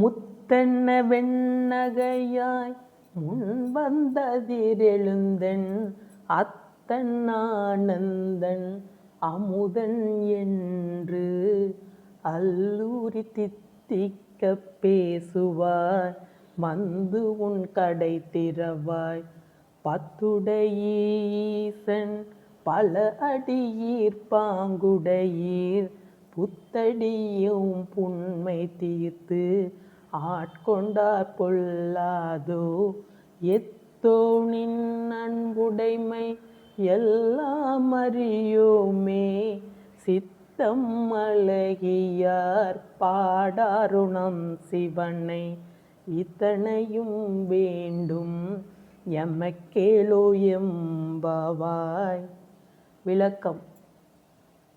முத்தென்ன வெண்ணகையாய் முன் வந்ததிரெழுந்தன் அத்தன் ஆனந்தன் அமுதன் என்று அல்லூரி தித்திக்க பேசுவாய். வந்து உன் கடை திறவாய். பத்துடையீசன் பல அடியீர் பாங்குடையீர். புத்தடியும் புண்மை தீர்த்து ஆட்கொண்டார் பொல்லாதோ? எத்தோனின் அன்புடைமை எல்லாம் அறியோமே? சித்தம் அழகியார் பாடாருணம் சிவனை இத்தனையும் வேண்டும் எமக்கேளோ எம்பவாய். விளக்கம்.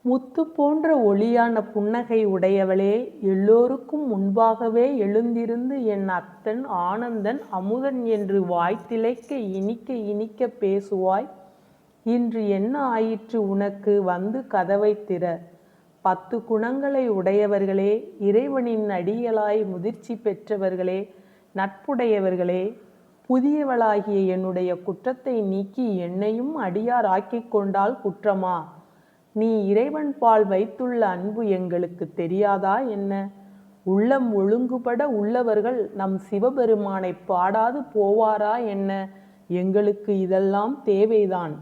முத்து போன்ற ஒளியான புன்னகை உடையவளே எல்லோருக்கும் முன்பாகவே எழுந்திருந்து என் அத்தன் ஆனந்தன் அமுதன் என்று வாய்த்திளைக்க இனிக்க இனிக்க பேசுவாய். இன்று என்ன ஆயிற்று உனக்கு வந்து கதவை திற? பத்து குணங்களை உடையவர்களே இறைவனின் அடியலாய் முதிர்ச்சி பெற்றவர்களே நட்புடையவர்களே புதியவளாகிய என்னுடைய குற்றத்தை நீக்கி என்னையும் அடியார் ஆக்கிக் கொண்டால் குற்றமா? நீ இறைவன் பால் வைத்துள்ள அன்பு எங்களுக்கு தெரியாதா என்ன? உள்ளம் ஒழுங்குபட உள்ளவர்கள் நம் சிவபெருமானை பாடாது போவாரா என்ன? எங்களுக்கு இதெல்லாம் தேவைதான்.